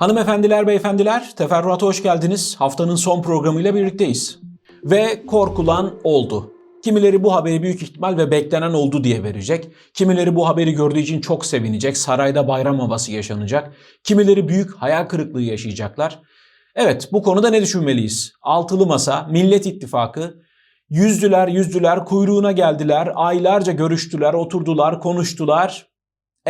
Hanımefendiler, beyefendiler, teferruata hoş geldiniz. Haftanın son programıyla birlikteyiz. Ve korkulan oldu. Kimileri bu haberi büyük ihtimal ve beklenen oldu diye verecek. Kimileri bu haberi gördüğü için çok sevinecek. Sarayda bayram havası yaşanacak. Kimileri büyük hayal kırıklığı yaşayacaklar. Evet, bu konuda ne düşünmeliyiz? Altılı Masa, Millet İttifakı, yüzdüler yüzdüler, kuyruğuna geldiler, aylarca görüştüler, oturdular, konuştular.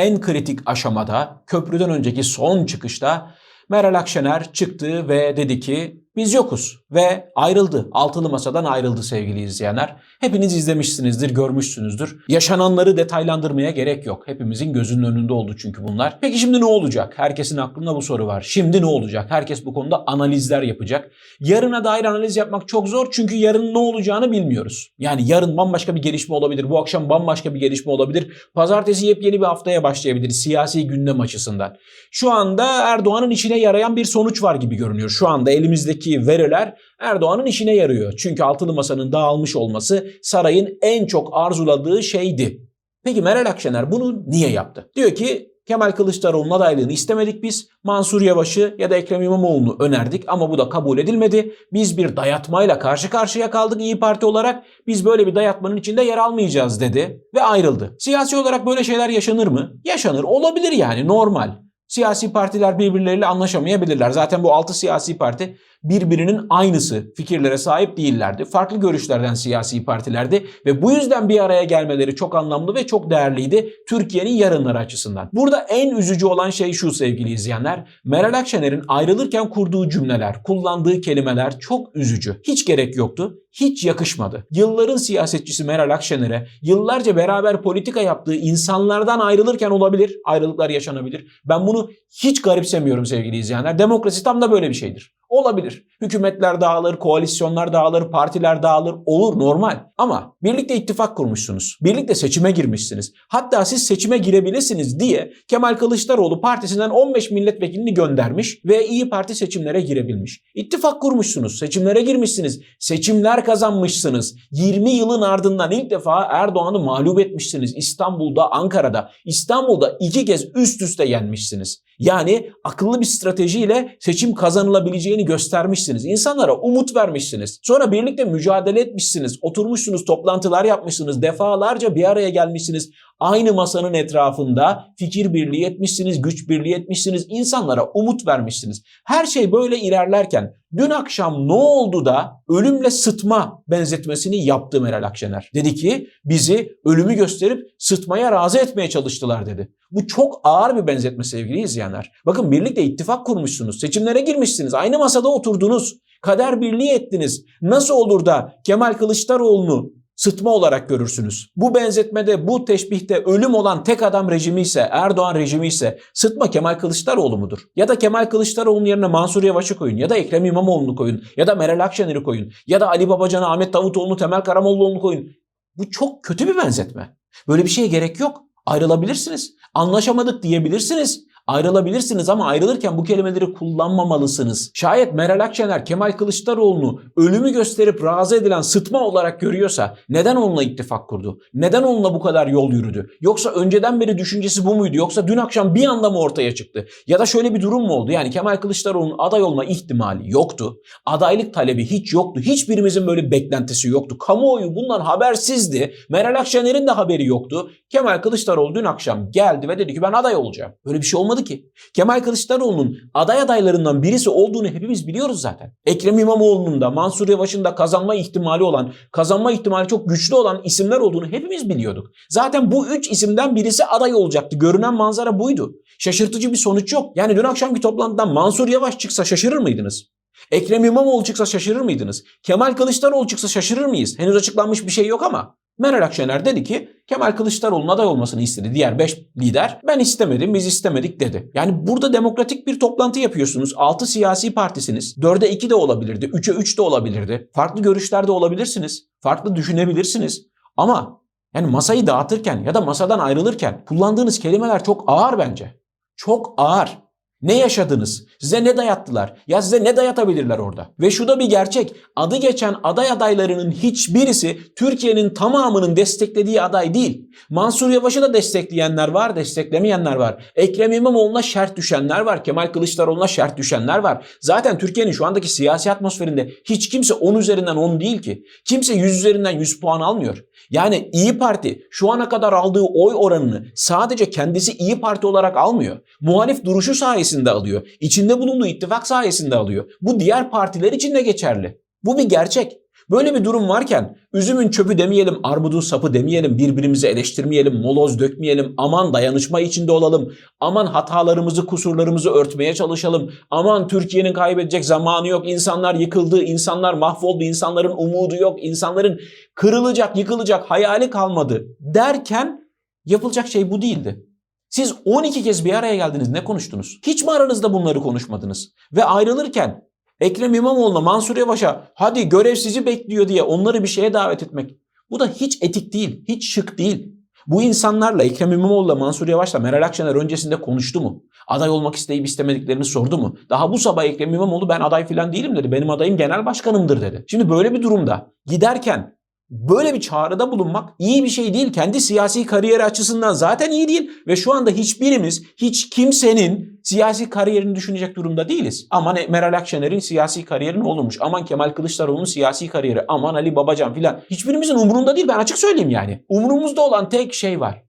En kritik aşamada, köprüden önceki son çıkışta Meral Akşener çıktı ve dedi ki biz yokuz ve ayrıldı. Altılı Masa'dan ayrıldı sevgili izleyenler. Hepiniz izlemişsinizdir, görmüşsünüzdür. Yaşananları detaylandırmaya gerek yok. Hepimizin gözünün önünde oldu çünkü bunlar. Peki şimdi ne olacak? Herkesin aklında bu soru var. Şimdi ne olacak? Herkes bu konuda analizler yapacak. Yarına dair analiz yapmak çok zor çünkü yarın ne olacağını bilmiyoruz. Yani yarın bambaşka bir gelişme olabilir. Bu akşam bambaşka bir gelişme olabilir. Pazartesi yepyeni bir haftaya başlayabilir siyasi gündem açısından. Şu anda Erdoğan'ın işine yarayan bir sonuç var gibi görünüyor. Şu anda elimizdeki veriler Erdoğan'ın işine yarıyor. Çünkü altılı masanın dağılmış olması sarayın en çok arzuladığı şeydi. Peki Meral Akşener bunu niye yaptı? Diyor ki Kemal Kılıçdaroğlu'nun adaylığını istemedik biz. Mansur Yavaş'ı ya da Ekrem İmamoğlu'nu önerdik ama bu da kabul edilmedi. Biz bir dayatmayla karşı karşıya kaldık İyi Parti olarak. Biz böyle bir dayatmanın içinde yer almayacağız dedi ve ayrıldı. Siyasi olarak böyle şeyler yaşanır mı? Yaşanır. Olabilir yani normal. Siyasi partiler birbirleriyle anlaşamayabilirler. Zaten bu altı siyasi parti birbirinin aynısı fikirlere sahip değillerdi. Farklı görüşlerden siyasi partilerdi ve bu yüzden bir araya gelmeleri çok anlamlı ve çok değerliydi Türkiye'nin yarınları açısından. Burada en üzücü olan şey şu sevgili izleyenler. Meral Akşener'in ayrılırken kurduğu cümleler, kullandığı kelimeler çok üzücü. Hiç gerek yoktu. Hiç yakışmadı. Yılların siyasetçisi Meral Akşener'e yıllarca beraber politika yaptığı insanlardan ayrılırken olabilir. Ayrılıklar yaşanabilir. Ben bunu hiç garipsemiyorum sevgili izleyenler. Demokrasi tam da böyle bir şeydir. Olabilir. Hükümetler dağılır, koalisyonlar dağılır, partiler dağılır. Olur normal. Ama birlikte ittifak kurmuşsunuz. Birlikte seçime girmişsiniz. Hatta siz seçime girebilirsiniz diye Kemal Kılıçdaroğlu partisinden 15 milletvekilini göndermiş ve İyi Parti seçimlere girebilmiş. İttifak kurmuşsunuz, seçimlere girmişsiniz. Seçimler kazanmışsınız. 20 yılın ardından ilk defa Erdoğan'ı mağlup etmişsiniz. İstanbul'da, Ankara'da. İstanbul'da iki kez üst üste yenmişsiniz. Yani akıllı bir stratejiyle seçim kazanılabileceğini göstermişsiniz. İnsanlara umut vermişsiniz. Sonra birlikte mücadele etmişsiniz. Oturmuşsunuz, toplantılar yapmışsınız. Defalarca bir araya gelmişsiniz. Aynı masanın etrafında fikir birliği etmişsiniz, güç birliği etmişsiniz. İnsanlara umut vermişsiniz. Her şey böyle ilerlerken dün akşam ne oldu da ölümle sıtma benzetmesini yaptı Meral Akşener. Dedi ki bizi ölümü gösterip sıtmaya razı etmeye çalıştılar dedi. Bu çok ağır bir benzetme sevgili izleyenler. Bakın birlikte ittifak kurmuşsunuz, seçimlere girmişsiniz, aynı masada oturdunuz, kader birliği ettiniz. Nasıl olur da Kemal Kılıçdaroğlu'nu sıtma olarak görürsünüz. Bu benzetmede, bu teşbihte ölüm olan tek adam rejimi ise, Erdoğan rejimi ise sıtma Kemal Kılıçdaroğlu mudur? Ya da Kemal Kılıçdaroğlu'nun yerine Mansur Yavaş'ı koyun, ya da Ekrem İmamoğlu'nu koyun, ya da Meral Akşener'i koyun, ya da Ali Babacan'ı, Ahmet Davutoğlu'nu, Temel Karamollaoğlu'nu koyun. Bu çok kötü bir benzetme. Böyle bir şeye gerek yok. Ayrılabilirsiniz. Anlaşamadık diyebilirsiniz. Ayrılabilirsiniz ama ayrılırken bu kelimeleri kullanmamalısınız. Şayet Meral Akşener Kemal Kılıçdaroğlu'nu ölümü gösterip razı edilen sıtma olarak görüyorsa neden onunla ittifak kurdu? Neden onunla bu kadar yol yürüdü? Yoksa önceden beri düşüncesi bu muydu? Yoksa dün akşam bir anda mı ortaya çıktı? Ya da şöyle bir durum mu oldu? Yani Kemal Kılıçdaroğlu'nun aday olma ihtimali yoktu. Adaylık talebi hiç yoktu. Hiçbirimizin böyle beklentisi yoktu. Kamuoyu bundan habersizdi. Meral Akşener'in de haberi yoktu. Kemal Kılıçdaroğlu dün akşam geldi ve dedi ki ben aday olacağım. Böyle bir şey olmadı ki. Kemal Kılıçdaroğlu'nun aday adaylarından birisi olduğunu hepimiz biliyoruz zaten. Ekrem İmamoğlu'nun da Mansur Yavaş'ın da kazanma ihtimali olan, kazanma ihtimali çok güçlü olan isimler olduğunu hepimiz biliyorduk. Zaten bu üç isimden birisi aday olacaktı. Görünen manzara buydu. Şaşırtıcı bir sonuç yok. Yani dün akşamki toplantıdan Mansur Yavaş çıksa şaşırır mıydınız? Ekrem İmamoğlu çıksa şaşırır mıydınız? Kemal Kılıçdaroğlu çıksa şaşırır mıyız? Henüz açıklanmış bir şey yok ama. Meral Akşener dedi ki Kemal Kılıçdaroğlu'nun aday olmasını istedi diğer 5 lider. Ben istemedim biz istemedik dedi. Yani burada demokratik bir toplantı yapıyorsunuz. 6 siyasi partisiniz. 4'e 2 de olabilirdi. 3'e 3 de olabilirdi. Farklı görüşlerde olabilirsiniz. Farklı düşünebilirsiniz. Ama yani masayı dağıtırken ya da masadan ayrılırken kullandığınız kelimeler çok ağır bence. Çok ağır. Ne yaşadınız? Size ne dayattılar? Ya size ne dayatabilirler orada? Ve şu da bir gerçek. Adı geçen aday adaylarının hiçbirisi Türkiye'nin tamamının desteklediği aday değil. Mansur Yavaş'ı da destekleyenler var, desteklemeyenler var. Ekrem İmamoğlu'na şert düşenler var. Kemal Kılıçdaroğlu'na şert düşenler var. Zaten Türkiye'nin şu andaki siyasi atmosferinde hiç kimse 10 üzerinden 10 değil ki. Kimse 100 üzerinden 100 puan almıyor. Yani İyi Parti şu ana kadar aldığı oy oranını sadece kendisi İyi Parti olarak almıyor. Muhalif duruşu sayesinde alıyor. İçinde bulunduğu ittifak sayesinde alıyor. Bu diğer partiler için de geçerli. Bu bir gerçek. Böyle bir durum varken üzümün çöpü demeyelim, armudun sapı demeyelim, birbirimizi eleştirmeyelim, moloz dökmeyelim, aman dayanışma içinde olalım, aman hatalarımızı, kusurlarımızı örtmeye çalışalım, aman Türkiye'nin kaybedecek zamanı yok, insanlar yıkıldı, insanlar mahvoldu, insanların umudu yok, insanların kırılacak, yıkılacak hayali kalmadı derken yapılacak şey bu değildi. Siz 12 kez bir araya geldiniz ne konuştunuz? Hiç mi aranızda bunları konuşmadınız? Ve ayrılırken Ekrem İmamoğlu'na Mansur Yavaş'a hadi görev sizi bekliyor diye onları bir şeye davet etmek. Bu da hiç etik değil, hiç şık değil. Bu insanlarla Ekrem İmamoğlu'la Mansur Yavaş'la Meral Akşener öncesinde konuştu mu? Aday olmak isteyip istemediklerini sordu mu? Daha bu sabah Ekrem İmamoğlu ben aday falan değilim dedi. Benim adayım genel başkanımdır dedi. Şimdi böyle bir durumda giderken böyle bir çağrıda bulunmak iyi bir şey değil. Kendi siyasi kariyeri açısından zaten iyi değil ve şu anda hiçbirimiz hiç kimsenin siyasi kariyerini düşünecek durumda değiliz. Aman Meral Akşener'in siyasi kariyeri ne olurmuş? Aman Kemal Kılıçdaroğlu'nun siyasi kariyeri? Aman Ali Babacan filan. Hiçbirimizin umurunda değil ben açık söyleyeyim yani. Umurumuzda olan tek şey var.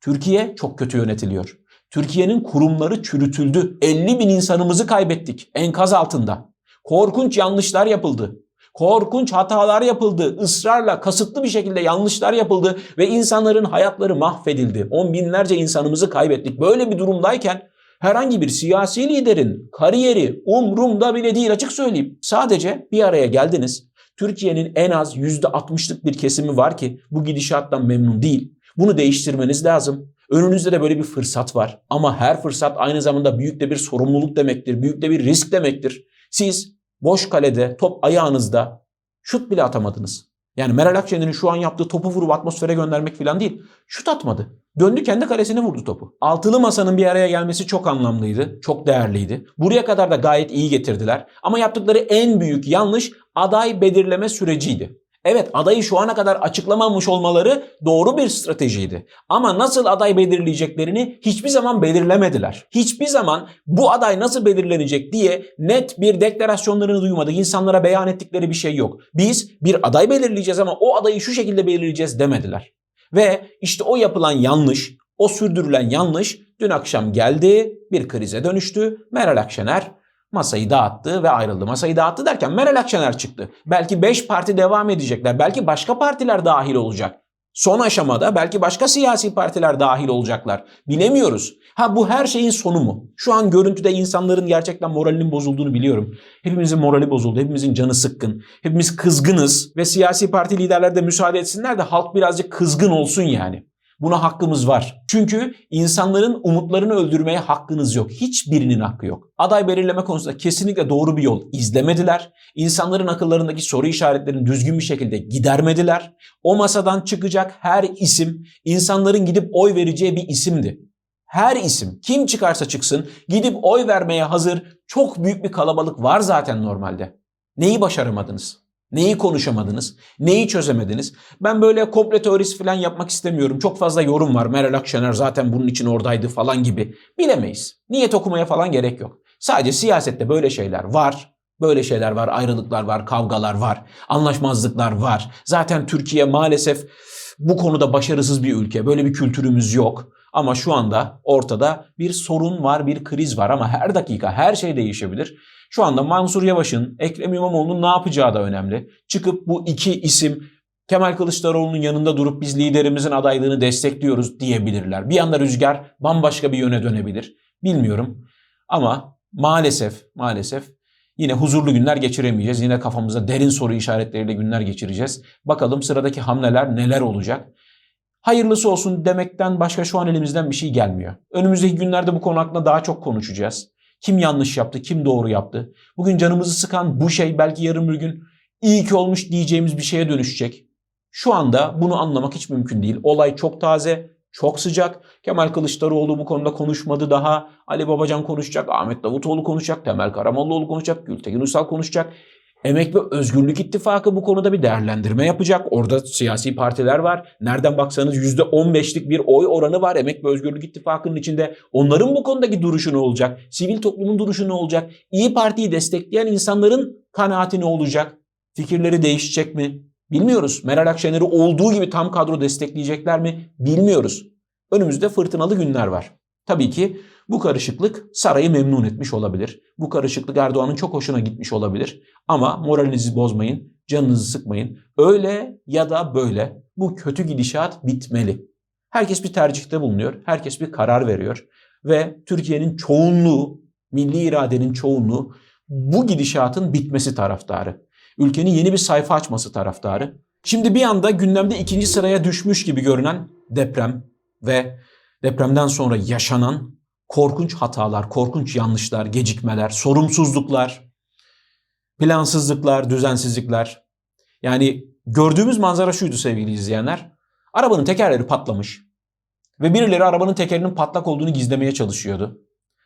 Türkiye çok kötü yönetiliyor. Türkiye'nin kurumları çürütüldü. 50 bin insanımızı kaybettik enkaz altında. Korkunç yanlışlar yapıldı. Korkunç hatalar yapıldı. ısrarla, kasıtlı bir şekilde yanlışlar yapıldı ve insanların hayatları mahvedildi. On binlerce insanımızı kaybettik. Böyle bir durumdayken herhangi bir siyasi liderin kariyeri umrumda bile değil açık söyleyeyim. Sadece bir araya geldiniz. Türkiye'nin en az %60'lık bir kesimi var ki bu gidişattan memnun değil. Bunu değiştirmeniz lazım. Önünüzde de böyle bir fırsat var. Ama her fırsat aynı zamanda büyük de bir sorumluluk demektir. Büyük de bir risk demektir. Siz boş kalede top ayağınızda şut bile atamadınız. Yani Meral Akşener'in şu an yaptığı topu vurup atmosfere göndermek falan değil. Şut atmadı. Döndü kendi kalesine vurdu topu. Altılı masanın bir araya gelmesi çok anlamlıydı, çok değerliydi. Buraya kadar da gayet iyi getirdiler. Ama yaptıkları en büyük yanlış aday belirleme süreciydi. Evet adayı şu ana kadar açıklamamış olmaları doğru bir stratejiydi. Ama nasıl aday belirleyeceklerini hiçbir zaman belirlemediler. Hiçbir zaman bu aday nasıl belirlenecek diye net bir deklarasyonlarını duymadık. İnsanlara beyan ettikleri bir şey yok. Biz bir aday belirleyeceğiz ama o adayı şu şekilde belirleyeceğiz demediler. Ve işte o yapılan yanlış, o sürdürülen yanlış dün akşam geldi, bir krize dönüştü. Meral Akşener masayı dağıttı ve ayrıldı. Masayı dağıttı derken Meral Akşener çıktı. Belki 5 parti devam edecekler. Belki başka partiler dahil olacak. Son aşamada belki başka siyasi partiler dahil olacaklar. Bilemiyoruz. Ha bu her şeyin sonu mu? Şu an görüntüde insanların gerçekten moralinin bozulduğunu biliyorum. Hepimizin morali bozuldu. Hepimizin canı sıkkın. Hepimiz kızgınız ve siyasi parti liderleri de müsaade etsinler de halk birazcık kızgın olsun yani. Buna hakkımız var. Çünkü insanların umutlarını öldürmeye hakkınız yok. Hiçbirinin hakkı yok. Aday belirleme konusunda kesinlikle doğru bir yol izlemediler. İnsanların akıllarındaki soru işaretlerini düzgün bir şekilde gidermediler. O masadan çıkacak her isim insanların gidip oy vereceği bir isimdi. Her isim kim çıkarsa çıksın gidip oy vermeye hazır çok büyük bir kalabalık var zaten normalde. Neyi başaramadınız? Neyi konuşamadınız? Neyi çözemediniz? Ben böyle komple teorisi falan yapmak istemiyorum. Çok fazla yorum var. Meral Akşener zaten bunun için oradaydı falan gibi. Bilemeyiz. Niyet okumaya falan gerek yok. Sadece siyasette böyle şeyler var. Böyle şeyler var, ayrılıklar var, kavgalar var, anlaşmazlıklar var. Zaten Türkiye maalesef bu konuda başarısız bir ülke. Böyle bir kültürümüz yok. Ama şu anda ortada bir sorun var, bir kriz var ama her dakika her şey değişebilir. Şu anda Mansur Yavaş'ın, Ekrem İmamoğlu'nun ne yapacağı da önemli. Çıkıp bu iki isim Kemal Kılıçdaroğlu'nun yanında durup biz liderimizin adaylığını destekliyoruz diyebilirler. Bir anda rüzgar bambaşka bir yöne dönebilir. Bilmiyorum. Ama maalesef, maalesef yine huzurlu günler geçiremeyeceğiz. Yine kafamızda derin soru işaretleriyle günler geçireceğiz. Bakalım sıradaki hamleler neler olacak? Hayırlısı olsun demekten başka şu an elimizden bir şey gelmiyor. Önümüzdeki günlerde bu konu hakkında daha çok konuşacağız. Kim yanlış yaptı, kim doğru yaptı? Bugün canımızı sıkan bu şey belki yarın bir gün iyi ki olmuş diyeceğimiz bir şeye dönüşecek. Şu anda bunu anlamak hiç mümkün değil. Olay çok taze, çok sıcak. Kemal Kılıçdaroğlu bu konuda konuşmadı daha. Ali Babacan konuşacak, Ahmet Davutoğlu konuşacak, Temel Karamollaoğlu konuşacak, Gültekin Uysal konuşacak. Emek ve Özgürlük İttifakı bu konuda bir değerlendirme yapacak. Orada siyasi partiler var. Nereden baksanız %15'lik bir oy oranı var Emek ve Özgürlük İttifakı'nın içinde. Onların bu konudaki duruşu ne olacak? Sivil toplumun duruşu ne olacak? İyi Parti'yi destekleyen insanların kanaati ne olacak? Fikirleri değişecek mi? Bilmiyoruz. Meral Akşener'i olduğu gibi tam kadro destekleyecekler mi? Bilmiyoruz. Önümüzde fırtınalı günler var. Tabii ki bu karışıklık sarayı memnun etmiş olabilir. Bu karışıklık Erdoğan'ın çok hoşuna gitmiş olabilir. Ama moralinizi bozmayın, canınızı sıkmayın. Öyle ya da böyle bu kötü gidişat bitmeli. Herkes bir tercihte bulunuyor, herkes bir karar veriyor ve Türkiye'nin çoğunluğu, milli iradenin çoğunluğu bu gidişatın bitmesi taraftarı. Ülkenin yeni bir sayfa açması taraftarı. Şimdi bir anda gündemde ikinci sıraya düşmüş gibi görünen deprem ve depremden sonra yaşanan korkunç hatalar, korkunç yanlışlar, gecikmeler, sorumsuzluklar, plansızlıklar, düzensizlikler. Yani gördüğümüz manzara şuydu sevgili izleyenler. Arabanın tekerleri patlamış ve birileri arabanın tekerinin patlak olduğunu gizlemeye çalışıyordu.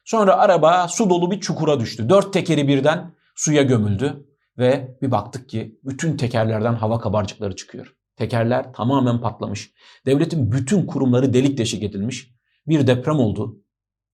Sonra araba su dolu bir çukura düştü. Dört tekeri birden suya gömüldü ve bir baktık ki bütün tekerlerden hava kabarcıkları çıkıyor. Tekerler tamamen patlamış. Devletin bütün kurumları delik deşik edilmiş. Bir deprem oldu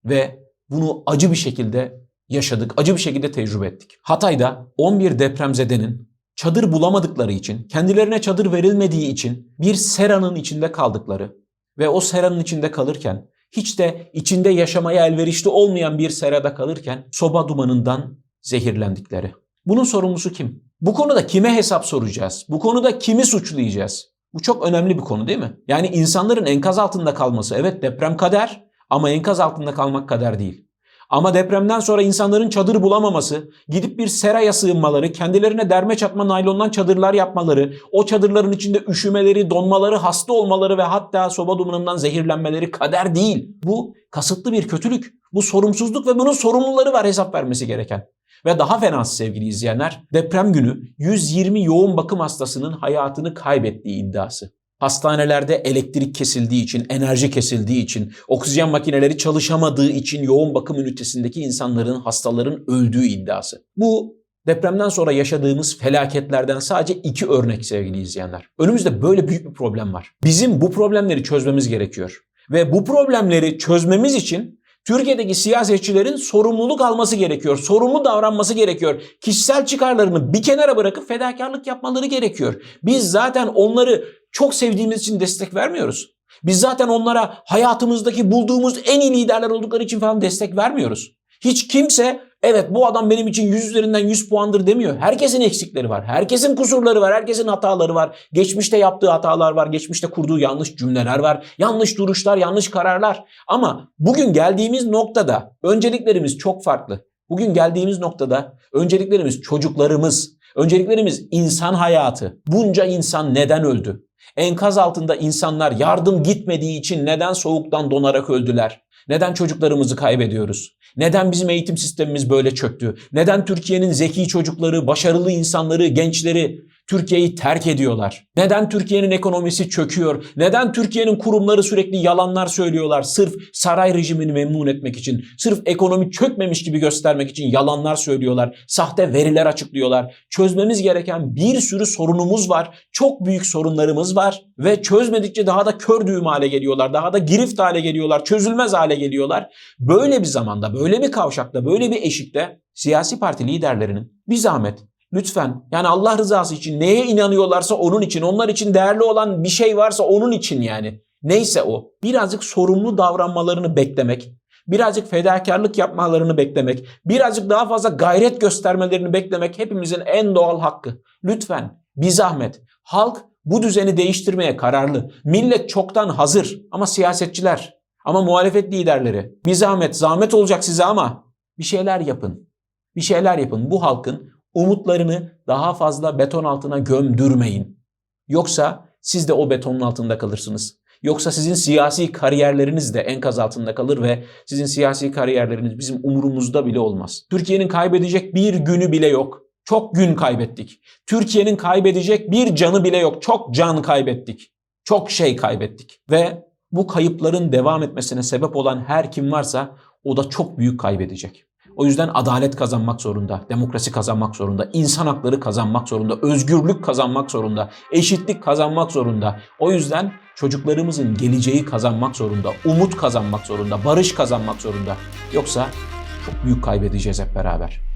ve bunu acı bir şekilde yaşadık, acı bir şekilde tecrübe ettik. Hatay'da 11 depremzedenin çadır bulamadıkları için, kendilerine çadır verilmediği için bir seranın içinde kaldıkları ve o seranın içinde kalırken hiç de içinde yaşamaya elverişli olmayan bir serada kalırken soba dumanından zehirlendikleri. Bunun sorumlusu kim? Bu konuda kime hesap soracağız? Bu konuda kimi suçlayacağız? Bu çok önemli bir konu değil mi? Yani insanların enkaz altında kalması evet deprem kader ama enkaz altında kalmak kader değil. Ama depremden sonra insanların çadır bulamaması, gidip bir seraya sığınmaları, kendilerine derme çatma naylondan çadırlar yapmaları, o çadırların içinde üşümeleri, donmaları, hasta olmaları ve hatta soba dumanından zehirlenmeleri kader değil. Bu kasıtlı bir kötülük. Bu sorumsuzluk ve bunun sorumluları var hesap vermesi gereken. Ve daha fenası sevgili izleyenler, deprem günü 120 yoğun bakım hastasının hayatını kaybettiği iddiası. Hastanelerde elektrik kesildiği için, enerji kesildiği için, oksijen makineleri çalışamadığı için yoğun bakım ünitesindeki insanların, hastaların öldüğü iddiası. Bu depremden sonra yaşadığımız felaketlerden sadece iki örnek sevgili izleyenler. Önümüzde böyle büyük bir problem var. Bizim bu problemleri çözmemiz gerekiyor. Ve bu problemleri çözmemiz için Türkiye'deki siyasetçilerin sorumluluk alması gerekiyor. Sorumlu davranması gerekiyor. Kişisel çıkarlarını bir kenara bırakıp fedakarlık yapmaları gerekiyor. Biz zaten onları çok sevdiğimiz için destek vermiyoruz. Biz zaten onlara hayatımızdaki bulduğumuz en iyi liderler oldukları için falan destek vermiyoruz. Hiç kimse evet bu adam benim için 100 üzerinden 100 puandır demiyor. Herkesin eksikleri var. Herkesin kusurları var. Herkesin hataları var. Geçmişte yaptığı hatalar var. Geçmişte kurduğu yanlış cümleler var. Yanlış duruşlar, yanlış kararlar. Ama bugün geldiğimiz noktada önceliklerimiz çok farklı. Bugün geldiğimiz noktada önceliklerimiz çocuklarımız, önceliklerimiz insan hayatı. Bunca insan neden öldü? Enkaz altında insanlar yardım gitmediği için neden soğuktan donarak öldüler? Neden çocuklarımızı kaybediyoruz? Neden bizim eğitim sistemimiz böyle çöktü? Neden Türkiye'nin zeki çocukları, başarılı insanları, gençleri Türkiye'yi terk ediyorlar? Neden Türkiye'nin ekonomisi çöküyor? Neden Türkiye'nin kurumları sürekli yalanlar söylüyorlar? Sırf saray rejimini memnun etmek için, sırf ekonomi çökmemiş gibi göstermek için yalanlar söylüyorlar. Sahte veriler açıklıyorlar. Çözmemiz gereken bir sürü sorunumuz var. Çok büyük sorunlarımız var ve çözmedikçe daha da kör düğüm hale geliyorlar. Daha da girift hale geliyorlar. Çözülmez hale geliyorlar. Böyle bir zamanda, böyle bir kavşakta, böyle bir eşikte siyasi parti liderlerinin bir zahmet Lütfen yani Allah rızası için neye inanıyorlarsa onun için, onlar için değerli olan bir şey varsa onun için yani. Neyse o. Birazcık sorumlu davranmalarını beklemek, birazcık fedakarlık yapmalarını beklemek, birazcık daha fazla gayret göstermelerini beklemek hepimizin en doğal hakkı. Lütfen bir zahmet. Halk bu düzeni değiştirmeye kararlı. Millet çoktan hazır ama siyasetçiler, ama muhalefet liderleri bir zahmet, zahmet olacak size ama bir şeyler yapın. Bir şeyler yapın. Bu halkın umutlarını daha fazla beton altına gömdürmeyin. Yoksa siz de o betonun altında kalırsınız. Yoksa sizin siyasi kariyerleriniz de enkaz altında kalır ve sizin siyasi kariyerleriniz bizim umurumuzda bile olmaz. Türkiye'nin kaybedecek bir günü bile yok. Çok gün kaybettik. Türkiye'nin kaybedecek bir canı bile yok. Çok can kaybettik. Çok şey kaybettik. Ve bu kayıpların devam etmesine sebep olan her kim varsa o da çok büyük kaybedecek. O yüzden adalet kazanmak zorunda, demokrasi kazanmak zorunda, insan hakları kazanmak zorunda, özgürlük kazanmak zorunda, eşitlik kazanmak zorunda. O yüzden çocuklarımızın geleceği kazanmak zorunda, umut kazanmak zorunda, barış kazanmak zorunda. Yoksa çok büyük kaybedeceğiz hep beraber.